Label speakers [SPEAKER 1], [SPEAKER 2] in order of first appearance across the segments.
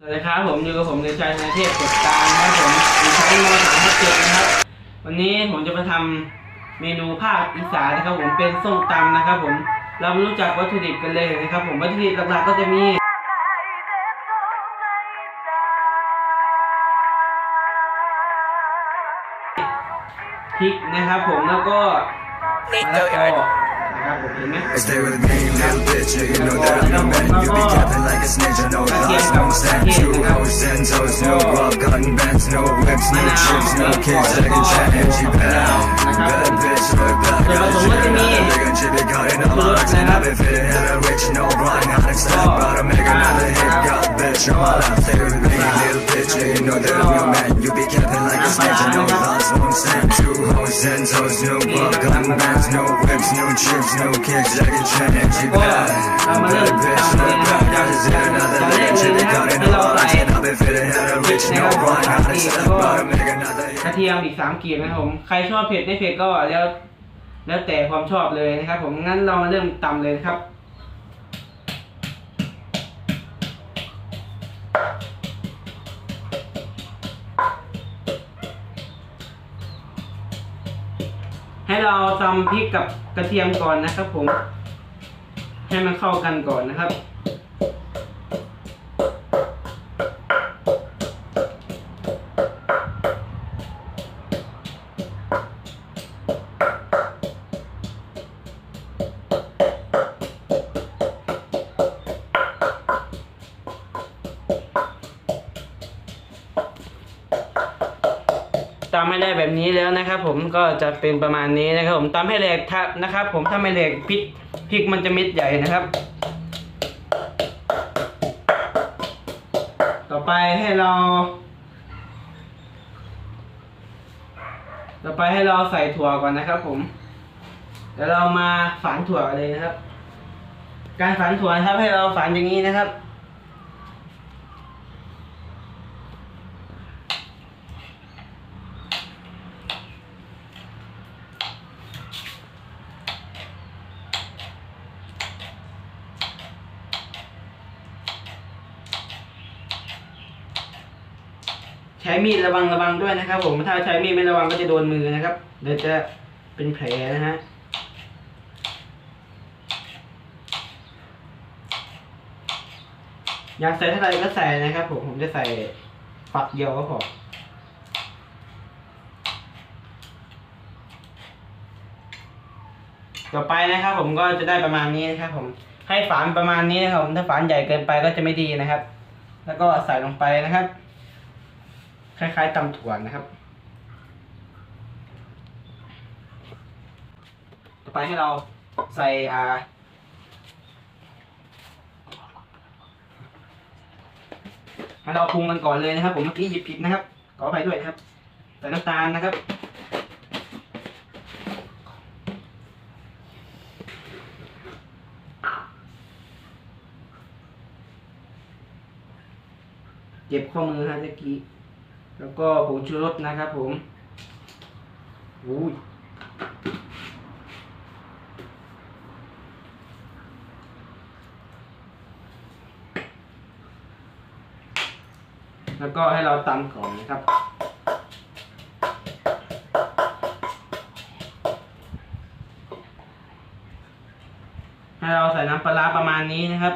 [SPEAKER 1] สวัสดีครับผมอยู่กับผมเดชัยธนเทพกดการนะครับผมอยู่ชั้นม .3 ทับเจ็ดนะครับ วันนี้ผมจะมาทำเมนูภาคอีสานนะครับ ผมเป็นส้มตำนะครับ ผมเรามารู้จักวัตถุดิบกันเลยนะครับ ผมวัตถุดิบหลักๆก็จะมีพริกนะครับ ผมแล้วก็มะละกอ
[SPEAKER 2] Stay with me, little bitch, you know that I'm the man You be capping like a snitch, I know it lies, no sense You hoes, ensos, no rob, cotton bands, no whips, no chips, no kids Second chat, empty pound Bad bitch, look back, I'm shit Nigga, chip, you got. in the box And I've been feeling hella rich, no grind, not excited Gotta make another hit, got bitch on my lap. Stay with me, little bitch, you know that I'm the man. You be capping like a snitch, I know it lies, no sense You hoes, ensos, no rob, cotton bands, no whips, no chips, no kids Second chance, you
[SPEAKER 1] ก็
[SPEAKER 2] bad
[SPEAKER 1] เรามาเริ่มตำเลยนะครับอย่างแรกเลยนะครับให้เราใส่พริกนะครับสามกีบแล้วก็กระเทียมอีกสามกีบนะครับผม ใครชอบเผ็ดไม่เผ็ดก็แล้ว แล้วแต่ความชอบเลยนะครับผม งั้นเรามาเริ่มตำเลยครับ เราตำพริกกับกระเทียมก่อนนะครับผม ให้มันเข้ากันก่อนนะครับำให้ได้แบบนี้แล้วนะครับผมก็จะเป็นประมาณนี้นะครับผมตำให้แหลกถ้านะครับ ผมถ้าไม่แหลกพริกพริกมันจะเม็ดใหญ่นะครับ ต่อไปให้เรา ต่อไปให้เราใส่ถั่วก่อนนะครับ ผมเดี๋ยวเรามาฝานถั่วกันเลยนะครับ การฝานถั่วนะครับให้เราฝานอย่างนี้นะครับ ช้มีดระวังระวังด้วยนะครับ ผมถ้าใช้มีดไม่ระวังก็จะโดนมือนะครับเดี๋ยวจะเป็นแผลนะฮะอยากใส่เท่าไหร่ก็ใส่นะครับ ผมผมจะใส่ฝักเดียวก็พอต่อไปนะครับ ผมก็จะได้ประมาณนี้นะครับ ผมให้ฝานประมาณนี้นะครับผมถ้าฝานใหญ่เกินไปก็จะไม่ดีนะครับ แล้วก็ใส่ลงไปนะครับ คล้ายๆตำถั่วนะครับ ต่อไปให้เราใส่อ่าให้เราปรุงกันก่อนเลยนะครับ ผมเมื่อกี้หยิบผิดนะครับ ขออภัยด้วยนะครับ ใส่น้ำตาลนะครับเจ็บข้อมือฮะเมื่อกี้ แล้วก็ผงชูรสนะครับผมอุ้ยแล้วก็ให้เราตำก่อนนะครับ ให้เราใส่น้ำปลาประมาณนี้นะครับ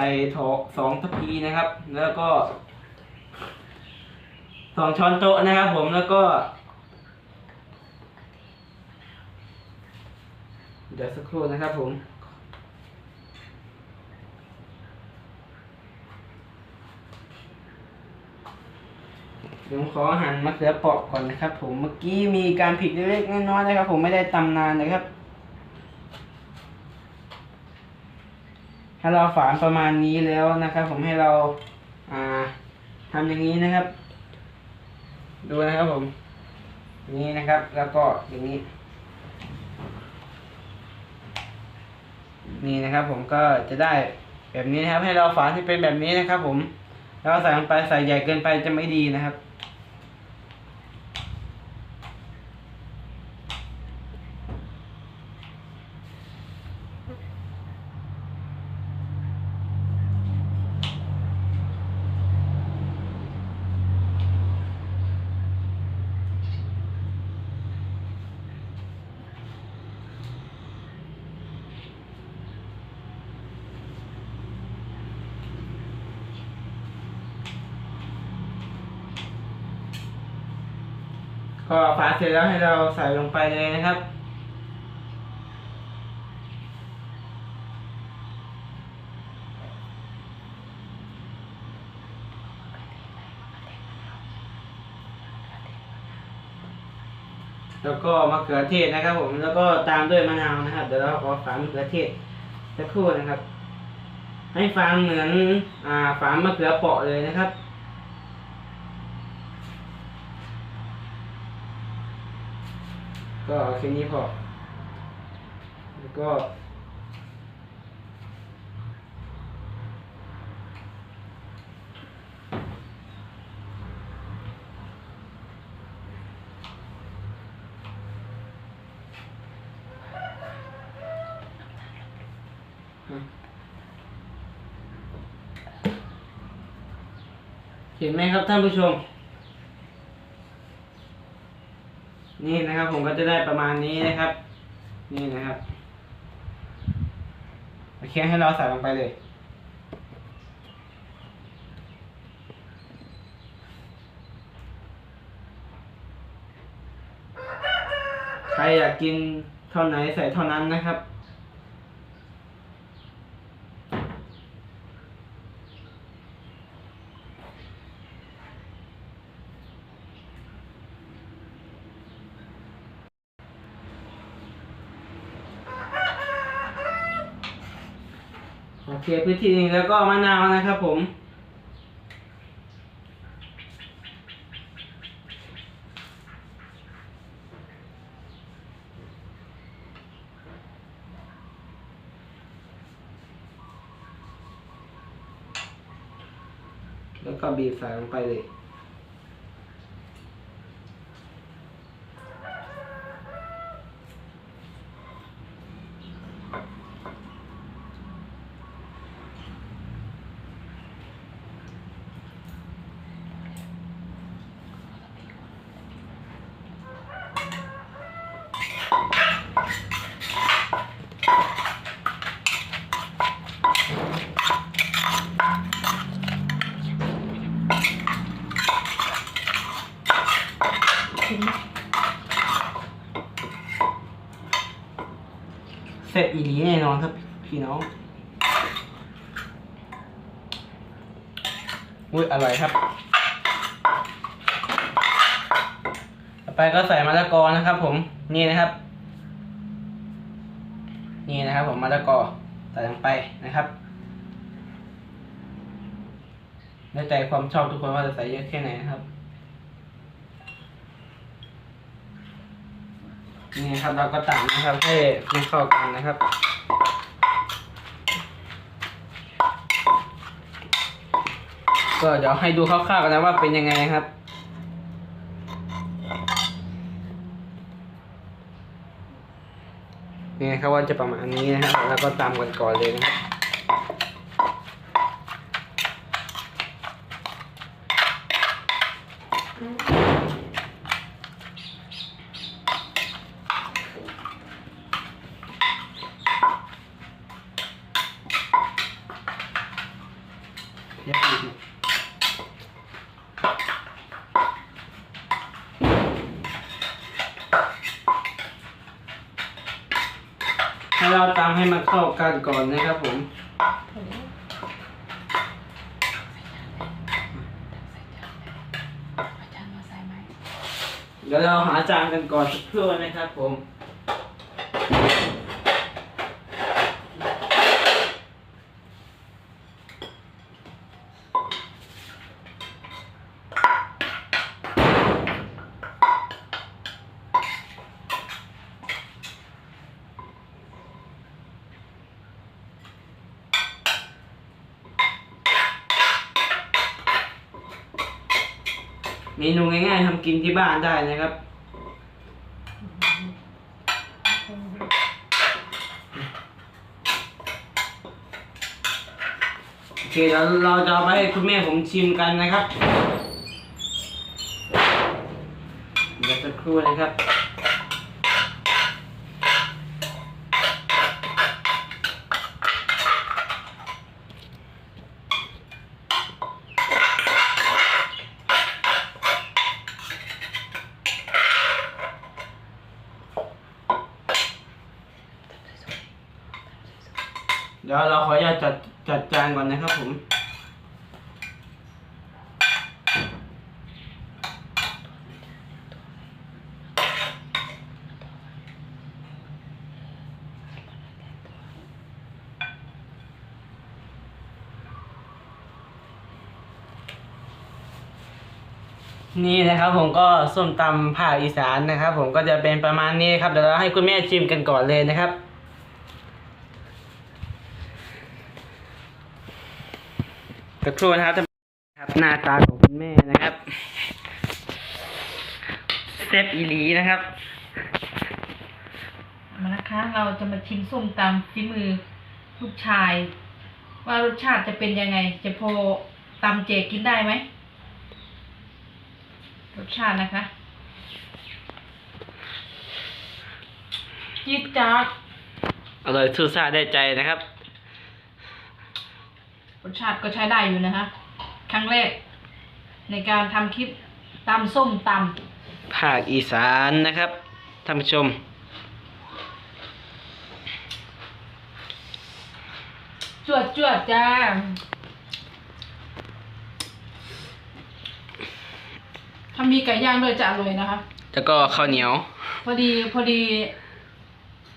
[SPEAKER 1] ส่โถสองทัพพีนะครับ แล้วก็สองช้อนโต๊ะนะครับผมแล้วก็ เดี๋ยวสักครู่นะครับผมเดี๋ยวผมขอหั่นมะเขือเปราะก่อนนะครับ ผมเมื่อกี้มีการผิดเล็กๆน้อยๆนะครับ ผมไม่ได้ตำนานนะครับ ถ้าเราฝานประมาณนี้แล้วนะครับ ผมให้เราอ่าทำอย่างนี้นะครับ ดูนะครับผมนี้นะครับ แล้วก็อย่างนี้ นี่นะครับ ผมก็จะได้แบบนี้นะครับ ให้เราฝานที่เป็นแบบนี้นะครับ ผมแล้วใส่ลงไปใส่ใหญ่เกินไปจะไม่ดีนะครับ พอฝาเสร็จแล้วให้เราใส่ลงไปเลยนะครับ แล้วก็มะเขือเทศนะครับ ผมแล้วก็ตามด้วยมะนาวนะครับ เดี๋ยวเราขอฝามะเขือเทศสักครู่นะครับ ให้ฟังเหมือนอ่าฝามะเขือเปาะเลยนะครับ ก็เอาแค่นี้พอ แล้วก็ เห็นไหมครับท่านผู้ชม นี่นะครับ ผมก็จะได้ประมาณนี้นะครับ นี่นะครับโอเคให้เราใส่ลงไปเลย ใครอยากกินเท่าไหนใส่เท่านั้นนะครับ โอเคพื้นที่นี้แล้วก็มะนาวนะครับผม แล้วก็บีบใส่ลงไปเลย เสร็จอีหลีแน่นอนครับพี่น้องอุ้ยอร่อยครับ ต่อไปก็ใส่มะละกอนะครับ ผม นี่นะครับ นี่นะครับ ผมมะละกอใส่ลงไปนะครับแล้วแต่ความชอบทุกคนว่าจะใส่เยอะแค่ไหนนะครับ นี่ครับเราก็ตำนะครับให้มันเข้ากันนะครับก็เดี๋ยวให้ดูคร่าวๆกันนะว่าเป็นยังไงครับ นี่ครับว่าจะประมาณนี้นะครับแล้วก็ตามกันก่อนเลยนะครับ เดี๋ยวอีกนะ ให้เราตามให้มันเข้ากันก่อนนะครับผมเดี๋ยวเราหาจานกันก่อนสักครู่นะครับผม เมนูง่ายๆทำกินที่บ้านได้นะครับโอเคเดี๋ยวเราจะเอาไปให้คุณแม่ผมชิมกันนะครับเดี๋ยวสักครู่นะครับ น ดี๋ยวเราขออนุญาต จัดจัดจานก่อนนะครับผม นี่นะครับผมก็ส้มตำภาคอีสานนะครับ ผมก็จะเป็นประมาณนี้ครับเดี๋ยวเราให้คุณแม่ชิมกันก่อนเลยนะครับ ตะครู่นะครับท่านครับหน้าตาของคุณแม่นะครับเซฟอีหลีนะครับ
[SPEAKER 3] มานะคะเราจะมาชิมส้มตำฝีมือลูกชาย ว่ารสชาติจะเป็นยังไง จะพอตำเจกินได้ไหมรสชาตินะคะจี๊ดจ๊าด
[SPEAKER 1] อร่อยทูซ่าได้ใจนะครับ
[SPEAKER 3] รสชาติก็ใช้ได้อยู่นะคะครั้งแรก ในการทำคลิปตำส้มต
[SPEAKER 1] ภาคอีสานนะครับท่านผู้ชมำ
[SPEAKER 3] จวดจวดจ้าถ้ามีไก่ย่างด้วยจะอร่อยนะคะ
[SPEAKER 1] แล้วก็ข้าวเหนียว
[SPEAKER 3] พอดีพอดี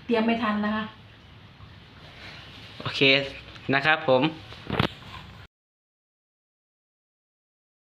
[SPEAKER 3] เตรียมไม่ทันนะคะ
[SPEAKER 1] โอเคนะครับผม